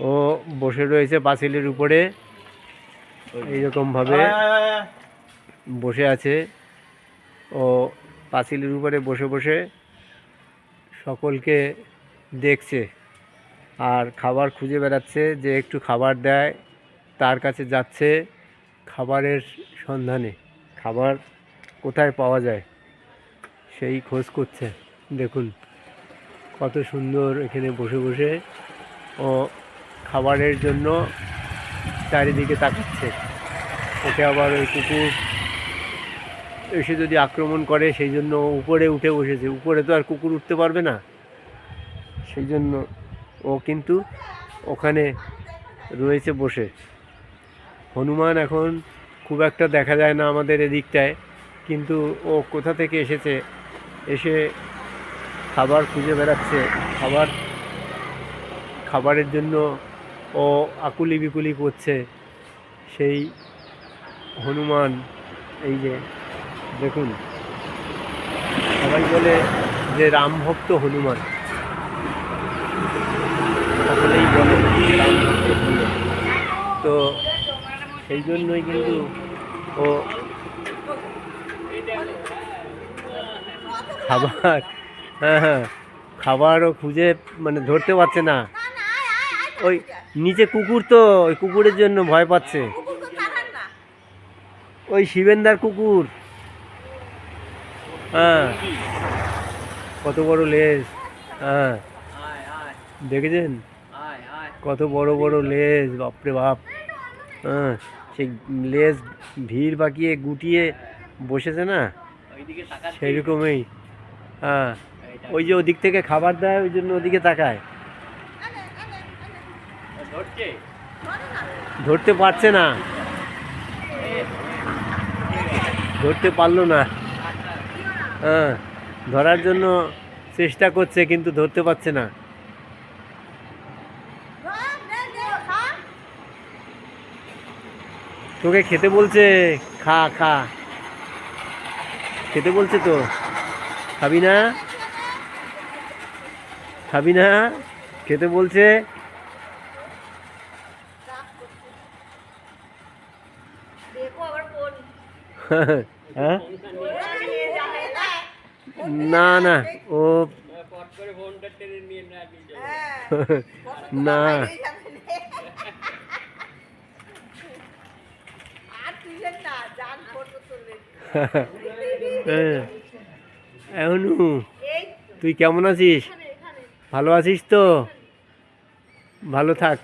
ও বসে রয়েছে পাঁচিলের উপরে। এইরকমভাবে বসে আছে। ও পাঁচিলের উপরে বসে বসে সকলকে দেখছে আর খাবার খুঁজে বেড়াচ্ছে যে একটু খাবার দেয় তার কাছে যাচ্ছে খাবারের সন্ধানে। খাবার কোথায় পাওয়া যায় সেই খোঁজ করছে। দেখুন কত সুন্দর এখানে বসে বসে। ও খাবারের জন্য চারিদিকে তাকাচ্ছে। ওকে আবার ওই কুকুর এসে যদি আক্রমণ করে, সেই জন্য উপরে উঠে বসেছে। উপরে তো আর কুকুর উঠতে পারবে না। সেই জন্য ও কিন্তু ওখানে রয়েছে বসে। হনুমান এখন খুব একটা দেখা যায় না আমাদের এদিকটায়, কিন্তু ও কোথা থেকে এসেছে? এসে খাবার খুঁজে বেড়াচ্ছে। খাবার, খাবারের জন্য ও আকুলি বিকুলি করছে। সেই হনুমান, এই যে, দেখুন। সবাই বলে যে রামভক্ত হনুমান। সকলেই বলে তো সেই জন্যই কিন্তু ও খাবার হ্যাঁ হ্যাঁ খাবারও খুঁজে মানে ধরতে পারছে না। ওই নিচে কুকুর তো ওই কুকুরের জন্য ভয় পাচ্ছে। ওই শিবেন্দার কুকুর। হ্যাঁ। কত বড় লেজ। হ্যাঁ। দেখেছেন? কত বড় বড় লেজ বাপরে বাপ। হ্যাঁ সেই লেজ ভিড় বাকিয়ে গুটিয়ে বসেছে না? সেই রকমই হ্যাঁ। ওই যে ওদিক থেকে খাবার দেয় ওই জন্য ওদিকে তাকায়। ধরতে পারছে না। ধরতে পারল না। হ্যাঁ ধরার জন্য চেষ্টা করছে, কিন্তু ধরতে পারছে না। তোকে খেতে বলছে, খা খা। খেতে বলছে তো। খাবি না? খাবি না? খেতে বলছে না না ও না হ্যাঁ এখনু তুই কেমন আছিস? ভালো আছিস তো? ভালো থাক।